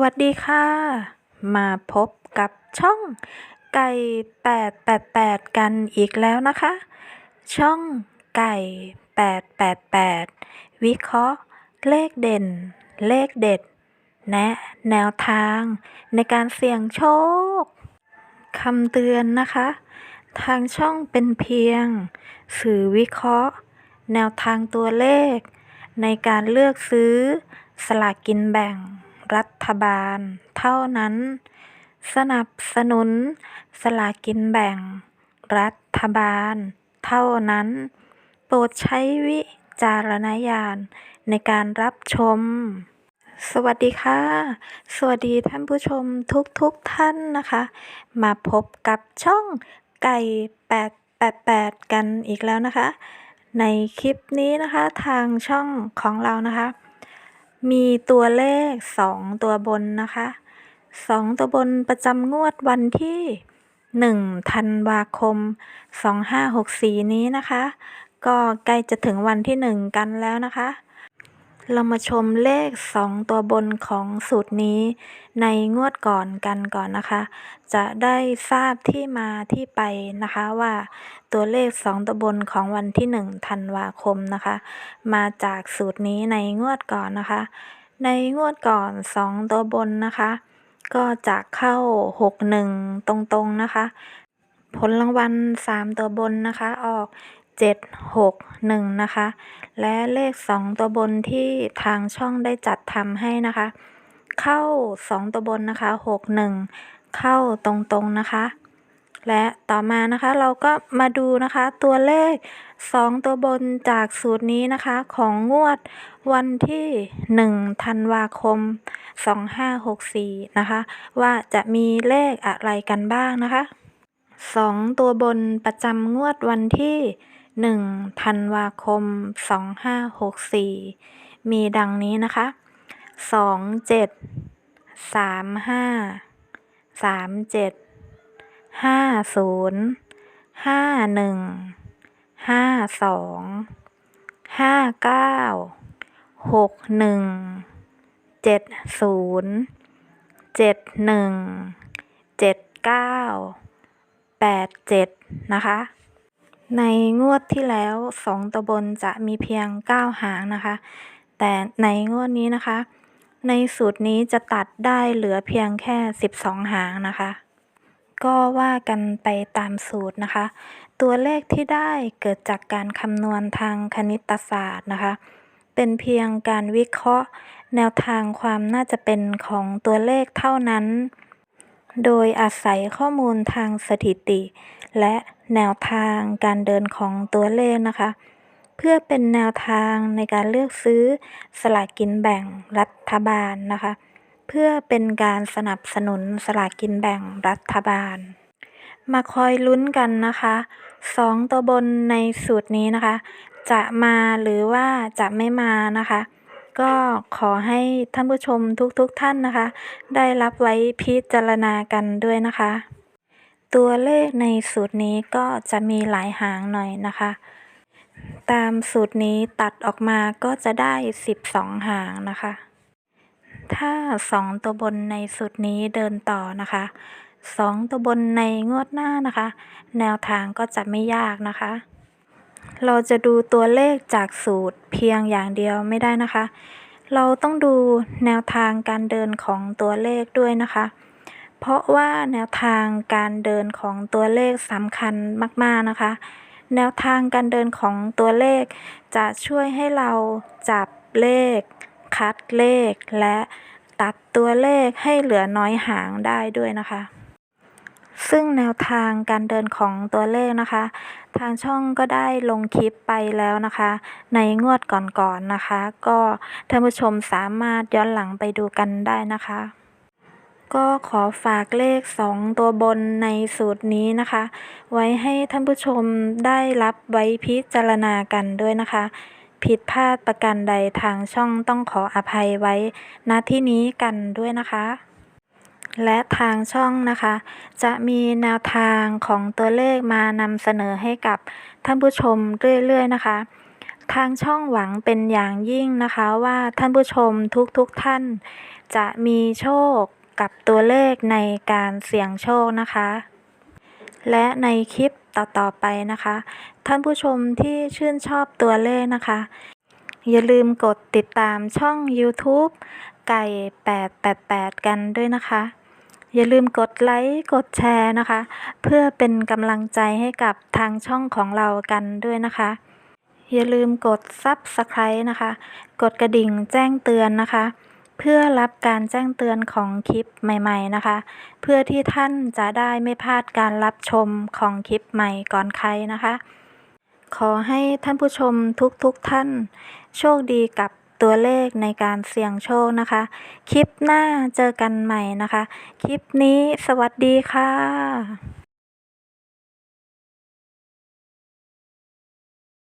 วัสดีค่ะ มาพบกับช่องไก่ 888 กันอีกแล้วนะคะ ช่องไก่ 888 วิเคราะห์ เลขเด่น เลขเด็ด แนะแนวทาง ในการเสี่ยงโชคคำเตือนนะคะ ทางช่องเป็นเพียง สื่อวิเคราะห์ แนวทางตัวเลข ในการเลือกซื้อสลากกินแบ่ง รัฐบาลเท่านั้น สนับสนุนสลากินแบ่ง รัฐบาล เท่านั้น โปรดใช้วิจารณญาณในการรับชม สวัสดีค่ะ สวัสดีท่านผู้ชมทุกๆทท่านนะคะ มาพบกับช่องไก่888 กันอีกแล้วนะคะ ในคลิปนี้นะคะทางช่องของเรานะคะ มีตัวเลข2ตัวบนนะคะ2ตัวบนประจำงวดวันที่1ธันวาคม2564นี้นะคะ ก็ใกล้จะถึงวันที่1กันแล้วนะคะ เรามาชมเลข 2 ตัวบนของสูตรนี้ ในงวดก่อนกันก่อนนะคะ จะได้ทราบที่มาที่ไปนะคะว่าตัวเลข 2 ตัวบนของวันที่ 1 ธันวาคมนะคะ มาจากสูตรนี้ในงวดก่อนนะคะ ในงวดก่อน 2 ตัวบนนะคะ ก็จะเข้า 61 ตรงๆนะคะ ผลรางวัล 3 ตัวบนนะคะออก 7 6 1 นะคะ และเลข 2 ตัวบนที่ทางช่องได้จัดทำให้นะคะ เข้า 2 ตัวบนนะคะ 6 1 เข้าตรงๆนะคะ และต่อมานะคะเราก็มาดูนะคะตัวเลข 2 ตัวบนจากสูตรนี้นะคะของงวดวันที่ 1 ธันวาคม 2564 นะคะ ว่าจะมีเลขอะไรกันบ้างนะคะ 2 ตัวบนประจำงวดวันที่ 1ธันวาคม2564มีดังนี้นะคะ2 7 3 5 3 7 5 0 5 1 5 2 5 9 6 1 7 0 7 1 7 9 8 7นะคะ ในงวดที่แล้ว2ตัวบนจะมีเพียง 9 หางนะคะ แต่ในงวดนี้นะคะ ในสูตรนี้จะตัดได้เหลือเพียงแค่ 12 หางนะคะ ก็ว่ากันไปตามสูตรนะคะ ตัวเลขที่ได้เกิดจากการคำนวณทางคณิตศาสตร์นะคะ เป็นเพียงการวิเคราะห์ แนวทางความน่าจะเป็นของตัวเลขเท่านั้น โดยอาศัยข้อมูลทางสถิติ และแนวทางการเดินของตัวเลขนะคะ เพื่อเป็นแนวทางในการเลือกซื้อสลากกินแบ่งรัฐบาลนะคะ เพื่อเป็นการสนับสนุนสลากกินแบ่งรัฐบาล มาคอยลุ้นกันนะคะสองตัวบนในสูตรนี้นะคะ จะมาหรือว่าจะไม่มานะคะก็ขอให้ท่านผู้ชมทุกๆทท่านนะคะ ได้รับไว้พิจารณากันด้วยนะคะ ตัวเลขในสูตรนี้ก็จะมีหลายหางหน่อยนะคะ ตามสูตรนี้ตัดออกมาก็จะได้ 12 หางนะคะ ถ้า 2 ตัวบนในสูตรนี้เดินต่อนะคะ 2 ตัวบนในงวดหน้านะคะ แนวทางก็จะไม่ยากนะคะ เราจะดูตัวเลขจากสูตรเพียงอย่างเดียวไม่ได้นะคะ เราต้องดูแนวทางการเดินของตัวเลขด้วยนะคะ เพราะว่าแนวทางการเดินของตัวเลขสำคัญมาก ๆ นะคะ แนวทางการเดินของตัวเลข จะช่วยให้เราจับเลข คัดเลข และตัดตัวเลขให้เหลือน้อยหางได้ด้วยนะคะ ซึ่งแนวทางการเดินของตัวเลขนะคะ ทางช่องก็ได้ลงคลิปไปแล้วนะคะ ในงวดก่อนๆนะคะ ก็ท่านผู้ชมสามารถย้อนหลังไปดูกันได้นะคะ ก็ขอฝากเลข 2 ตัวบนในสูตรนี้นะคะ ไว้ให้ท่านผู้ชมได้รับไว้พิจารณากันด้วยนะคะ ผิดพลาดประการใดทางช่องต้องขออภัยไว้ณที่นี้กันด้วยนะคะ และทางช่องนะคะ จะมีแนวทางของตัวเลขมานำเสนอให้กับท่านผู้ชมเรื่อยๆนะคะทางช่องหวังเป็นอย่างยิ่งนะคะว่าท่านผู้ชมทุกๆทท่าน จะมีโชค กับตัวเลขในการเสี่ยงโชคนะคะ และในคลิปต่อๆไปนะคะ ท่านผู้ชมที่ชื่นชอบตัวเลขนะคะ อย่าลืมกดติดตามช่อง YouTube ไก่ 888 กันด้วยนะคะ อย่าลืมกดไลค์กดแชร์นะคะ เพื่อเป็นกำลังใจให้กับทางช่องของเรากันด้วยนะคะอย่าลืมกด Subscribe นะคะ กดกระดิ่งแจ้งเตือนนะคะ เพื่อรับการแจ้งเตือนของคลิปใหม่ๆนะคะ เพื่อที่ท่านจะได้ไม่พลาดการรับชมของคลิปใหม่ก่อนใครนะคะ ขอให้ท่านผู้ชมทุกๆทท่าน โชคดีกับตัวเลขในการเสี่ยงโชคนะคะ คลิปหน้าเจอกันใหม่นะคะ คลิปนี้สวัสดีค่ะ